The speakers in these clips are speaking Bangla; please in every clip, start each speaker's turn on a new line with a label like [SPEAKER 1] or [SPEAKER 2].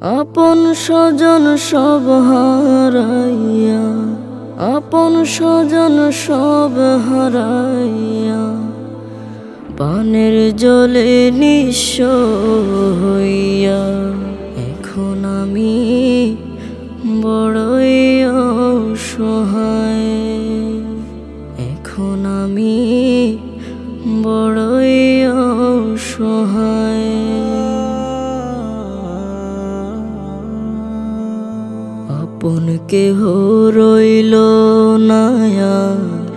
[SPEAKER 1] আপন স্বজন সব হারাইয়া, আপন স্বজন সব হারাইয়া, পানের জলে নিঃস্ব হইয়া, এখন আমি বড়ই অসহায়, এখন আমি বড়ই আপন কেহ রইল নায়ার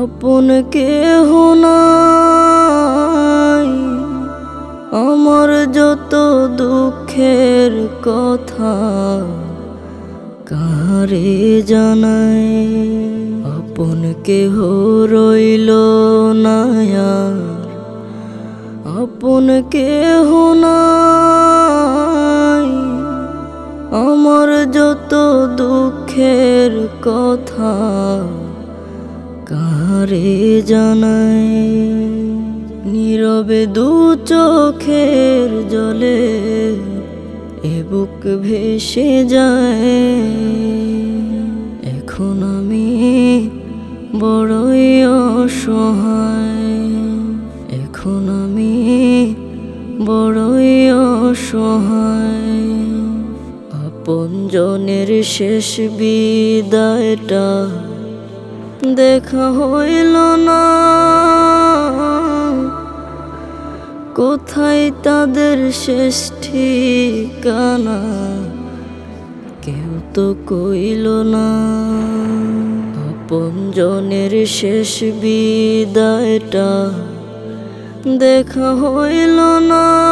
[SPEAKER 1] আপন কেহ নাই। আমার যত দুঃখের কথা কারে জানাই আপন কেহ রইল নায়ার আপন কেহ নাই। কথা কারে জানাই? নীরবে দু চোখের জলে এ বুক ভেসে যায়। এখন আমি বড়ই অসহায়। এখন আমি বড়ই অসহায়। আপন জনের শেষ বিদায়টা দেখা হইল না। কোথায় তাদের শেষ ঠিকানা? কেউ তো কইল না। আপন জনের শেষ বিদায়টা দেখা হইল না।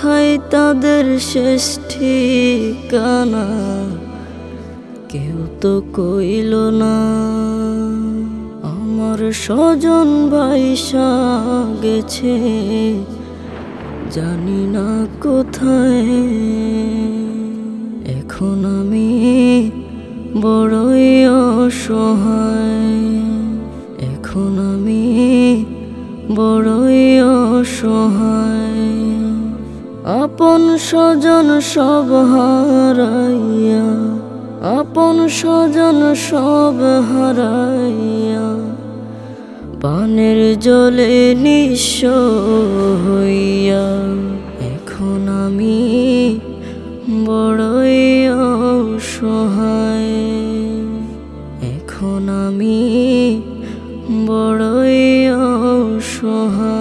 [SPEAKER 1] কোথায় তাদের শেষ ঠিকানা। কেউ তো কইল না, আমার স্বজন ভাইসা গেছে, জানি না কোথায়। এখন আমি বড়ই অসহায়, এখন আমি বড়ই অসহায়। আপন স্বজন সব হারাইয়া, আপন স্বজন সব হারাইয়া, পানের জলে নিঃস্ব হইয়া, এখন আমি বড়ই অসহায়। এখন আমি বড়ই অসহায়।